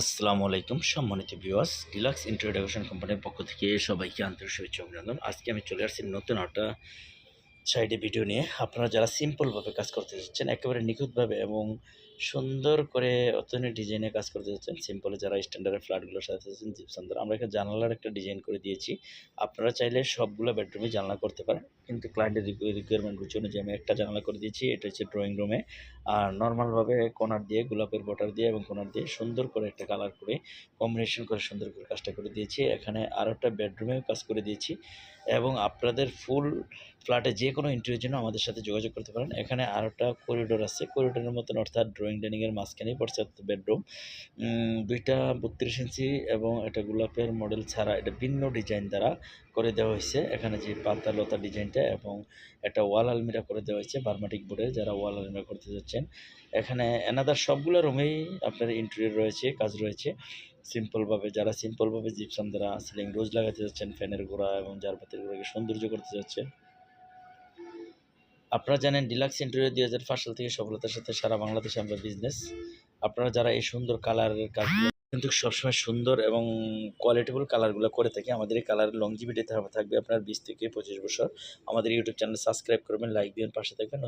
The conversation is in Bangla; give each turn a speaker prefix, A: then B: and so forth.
A: আসসালামু আলাইকুম সম্মানিত ভিউয়ার্স, ডিলাক্স ইন্ট্রোডাকশন কোম্পানির পক্ষ থেকে সবাইকে আন্তরিক শুভেচ্ছা অভিনন্দন। আজকে আমি চলে আসছি নতুন একটা সাইডে ভিডিও নিয়ে। আপনারা যারা সিম্পলভাবে কাজ করতে চাচ্ছেন, একেবারে নিখুঁতভাবে এবং সুন্দর করে অত্যন্ত ডিজাইনে কাজ করতে যাচ্ছেন। সিম্পলে যারা স্ট্যান্ডার্ডের ফ্ল্যাটগুলো সাজাচ্ছেন জিপসান দ্বারা আমরা এখানে জানালার একটা ডিজাইন করে দিয়েছি। আপনারা চাইলে সবগুলো বেডরুমে জানলা করতে পারেন। কিন্তু ক্লায়েন্টের রিকোয়ারমেন্ট বুঝে অনুযায়ী আমি একটা জানালা করে দিয়েছি। এটা হচ্ছে ড্রয়িং রুমে আর নর্মালভাবে কোনার দিয়ে, গোলাপের বর্ডার দিয়ে এবং কোনার দিয়ে সুন্দর করে একটা কালার করে কম্বিনেশন করে সুন্দর করে কাজটা করে দিয়েছি। এখানে আরও একটা বেডরুমেও কাজ করে দিয়েছি। এবং আপনাদের ফুল ফ্ল্যাটে যে কোনো ইন্টারভিউর জন্য আমাদের সাথে যোগাযোগ করতে পারেন। এখানে আরও একটা করিডোর আছে। করিডোরের মতন অর্থাৎ ড্রয়িং ডাইনিংয়ের মাঝখানেই পড়ছে বেডরুম দুইটা বত্রিশ ইঞ্চি এবং এটা গোলাপের মডেল ছাড়া এটা ভিন্ন ডিজাইন দ্বারা করে দেওয়া হয়েছে। এখানে যে পাতা লতা ডিজাইনটা এবং একটা ওয়াল আলমিরা করে দেওয়া হয়েছে বার্মাটিক বোর্ডে যারা ওয়াল আলমিরা করতে যাচ্ছেন। এখানে এনাদার সবগুলো রুমেই আপনার ইন্টেরিয়র রয়েছে, কাজ রয়েছে। সিম্পলভাবে যারা সিম্পলভাবে জিপসাম দ্বারা সিলিং রোজ লাগাতে যাচ্ছেন, ফ্যানের গোড়া এবং জারপাতির গোড়াকে সৌন্দর্য করতে যাচ্ছেন। আপনারা জানেন ডিলাক্স ইন্টেরিয়র দুই হাজার পাঁচ সাল থেকে সফলতার সাথে সারা বাংলাদেশে আমরা বিজনেস আপনারা যারা এই সুন্দর কালারের কাজগুলো কিন্তু সবসময় সুন্দর এবং কোয়ালিটিফুল কালারগুলো করে থাকি, আমাদের এই কালারের লংজিভিটি থাকবে আপনার বিশ থেকে পঁচিশ বছর। আমাদের ইউটিউব চ্যানেল সাবস্ক্রাইব করবেন লাইক দিবেন, পাশে থাকবেন।